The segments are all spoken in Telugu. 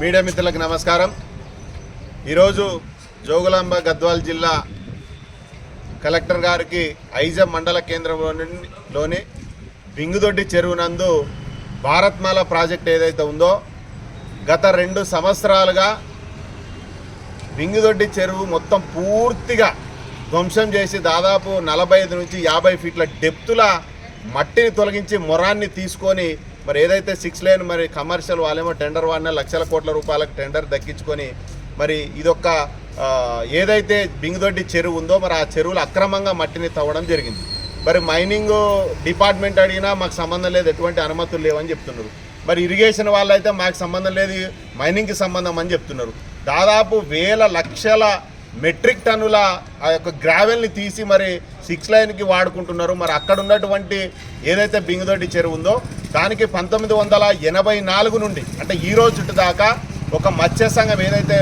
మీడియా మిత్రులకు నమస్కారం. ఈరోజు జోగులాంబ గద్వాల్ జిల్లా కలెక్టర్ గారికి ఐజం మండల కేంద్రంలోని లోని బింగుదొడ్డి చెరువు నందు భారత్మాల ప్రాజెక్ట్ ఏదైతే ఉందో గత రెండు సంవత్సరాలుగా బింగుదొడ్డి చెరువు మొత్తం పూర్తిగా ధ్వంసం చేసి దాదాపు నలభై ఐదు నుంచి యాభై ఫీట్ల డెప్తుల మట్టిని తొలగించి మొరాన్ని తీసుకొని మరి ఏదైతే సిక్స్ లైన్ మరి కమర్షియల్ వాళ్ళేమో టెండర్ వాడిన లక్షల కోట్ల రూపాయలకు టెండర్ దక్కించుకొని మరి ఇదొక ఏదైతే బింగుదొడ్డి చెరువు ఉందో మరి ఆ చెరువులు అక్రమంగా మట్టిని తవ్వడం జరిగింది. మరి మైనింగ్ డిపార్ట్మెంట్ అడిగినా మాకు సంబంధం లేదు ఎటువంటి అనుమతులు లేవని చెప్తున్నారు. మరి ఇరిగేషన్ వాళ్ళైతే మాకు సంబంధం లేదు మైనింగ్కి సంబంధం అని చెప్తున్నారు. దాదాపు వేల లక్షల మెట్రిక్ టన్నుల ఆ యొక్క గ్రావెల్ని తీసి మరి సిక్స్ లైన్కి వాడుకుంటున్నారు. మరి అక్కడ ఉన్నటువంటి ఏదైతే బింగుదొడ్డి చెరువు ఉందో దానికి పంతొమ్మిది వందల ఎనభై నాలుగు నుండి అంటే ఈ రోజు దాకా ఒక మత్స్య సంఘం ఏదైతే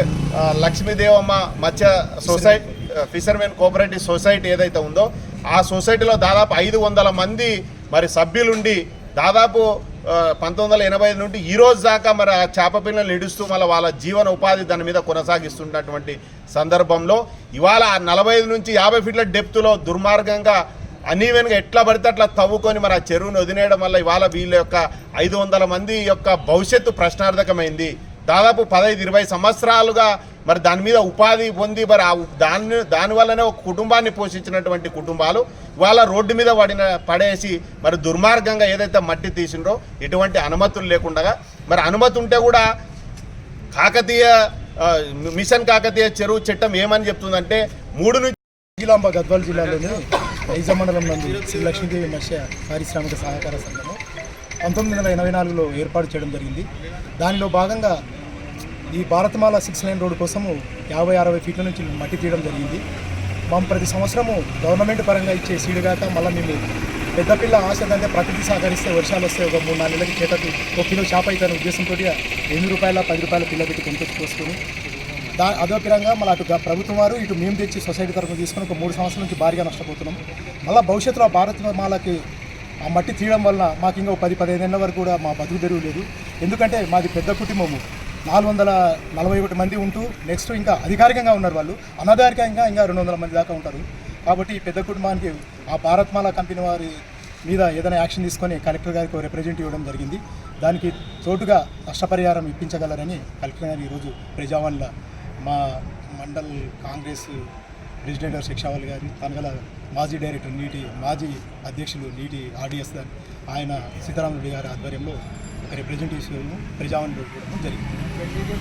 లక్ష్మీదేవమ్మ మత్స్య సొసైటీ ఫిషర్మెన్ కోఆపరేటివ్ సొసైటీ ఏదైతే ఉందో ఆ సొసైటీలో దాదాపు ఐదు వందల మంది మరి సభ్యులుండి దాదాపు పంతొమ్మిది వందల ఎనభై ఐదు నుండి ఈ రోజు దాకా మరి ఆ చేప పిల్లలు ఇడుస్తూ మళ్ళీ వాళ్ళ జీవన ఉపాధి దాని మీద కొనసాగిస్తున్నటువంటి సందర్భంలో ఇవాళ ఆ నలభై ఐదు నుంచి యాభై ఫీట్ల డెప్త్లో దుర్మార్గంగా అనీవెన్గా ఎట్లా పడితే అట్లా తవ్వుకొని మరి ఆ చెరువును వదిలేయడం వల్ల ఇవాళ వీళ్ళ యొక్క ఐదు వందల మంది యొక్క భవిష్యత్తు ప్రశ్నార్థకమైంది. దాదాపు పదహైదు ఇరవై సంవత్సరాలుగా మరి దాని మీద ఉపాధి పొంది మరి ఆ దాన్ని దానివల్లనే ఒక కుటుంబాన్ని పోషించినటువంటి కుటుంబాలు వాళ్ళ రోడ్డు మీద పడిన పడేసి మరి దుర్మార్గంగా ఏదైతే మట్టి తీసిండ్రో ఎటువంటి అనుమతులు లేకుండా మరి అనుమతి ఉంటే కూడా కాకతీయ మిషన్ కాకతీయ చెరువు చట్టం ఏమని చెప్తుందంటే మూడు నుంచి జిల్లాంబ గద్వాల జిల్లాలోని నైజ మండలం నందు శ్రీ లక్ష్మీదేవి మత్స్య పారిశ్రామిక సహకార సంఘము పంతొమ్మిది వందల ఎనభై నాలుగులో ఏర్పాటు చేయడం జరిగింది. దానిలో భాగంగా ఈ భారతమాల సిక్స్ లైన్ రోడ్డు కోసము యాభై అరవై ఫీట్ల నుంచి మట్టి తీయడం జరిగింది. మేము ప్రతి సంవత్సరము గవర్నమెంట్ పరంగా ఇచ్చే సీడుగాక మళ్ళీ మేము పెద్దపిల్ల ఆశ అంటే ప్రకృతి సహకరిస్తే వర్షాలు వస్తే ఒక మూడు నాలుగు నెలలకి చేతకు ఒక కిలో చేప అయితే ఉద్దేశంతో ఎనిమిది రూపాయల పది రూపాయల పిల్ల పెట్టి కొనుక్కొచ్చి కోసుకొని దా అదో పరంగా మళ్ళీ అటు ప్రభుత్వం వారు ఇటు మేము తెచ్చి సొసైటీ తరఫున తీసుకొని ఒక మూడు సంవత్సరాల నుంచి భారీగా నష్టపోతున్నాం. మళ్ళీ భవిష్యత్తులో భారత భారతమాలకి ఆ మట్టి తీయడం వల్ల మాకు ఇంకా పది పదిహేను నెలల వరకు కూడా మా బతుకు తెరువు లేదు. ఎందుకంటే మాది పెద్ద కుటుంబము. నాలుగు వందల నలభై ఒకటి మంది ఉంటూ నెక్స్ట్ ఇంకా అధికారికంగా ఉన్నారు వాళ్ళు. అనధికారికంగా ఇంకా రెండు వందల మంది దాకా ఉంటారు. కాబట్టి ఈ పెద్ద కుటుంబానికి ఆ భారత్మాల కంపెనీ వారి మీద ఏదైనా యాక్షన్ తీసుకొని కలెక్టర్ గారికి రిప్రజెంట్ ఇవ్వడం జరిగింది. దానికి తోటుగా నష్టపరిహారం ఇప్పించగలరని కలెక్టర్ గారు ఈరోజు ప్రజావాణిలో మా మండల్ కాంగ్రెస్ ప్రెసిడెంట్ గారు శిక్షావల్ గారిని తనగల మాజీ డైరెక్టర్ నీటి మాజీ అధ్యక్షులు నీటి ఆర్డిఎస్ గారు ఆయన సీతారామరెడ్డి గారి ఆధ్వర్యంలో రిప్రజెంట్ రిప్రజెంటేషన్ ప్రజావాణిలో ఇవ్వడం జరిగింది.